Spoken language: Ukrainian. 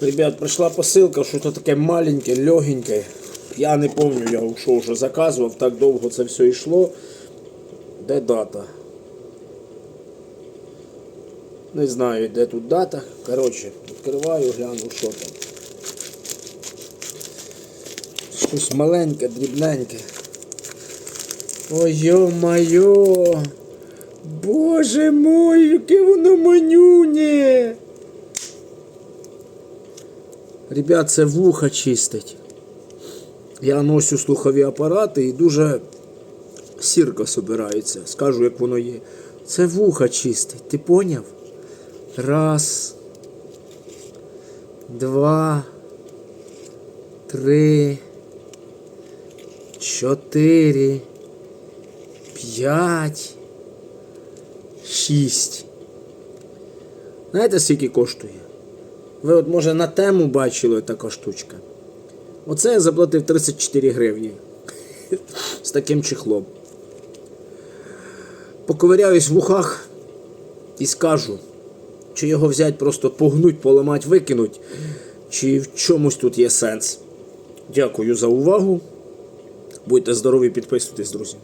Ребят, прийшла посилка, що то таке маленьке, легеньке. Я не пам'ятаю, я що вже заказував, так довго це все йшло. Де дата? Не знаю, де тут дата. Коротше, відкриваю, гляну, що там. Щось маленьке, дрібненьке. Ой, йо-майо! Боже мой, яке воно манюнє! Ребят, це вуха чистить. Я носю слухові апарати і дуже сірко собирається. Скажу, як воно є. Це вуха чистить, ти поняв? Раз. Два. Три. Чотири. П'ять. Шість. Знаєте, скільки коштує? Ви от може на тему бачили така штучка. Оце я заплатив 34 гривні. З таким чехлом. Поковиряюсь в ухах і скажу, чи його взять, просто погнуть, поламать, викинуть, чи в чомусь тут є сенс. Дякую за увагу. Будьте здорові, підписуйтесь, друзі.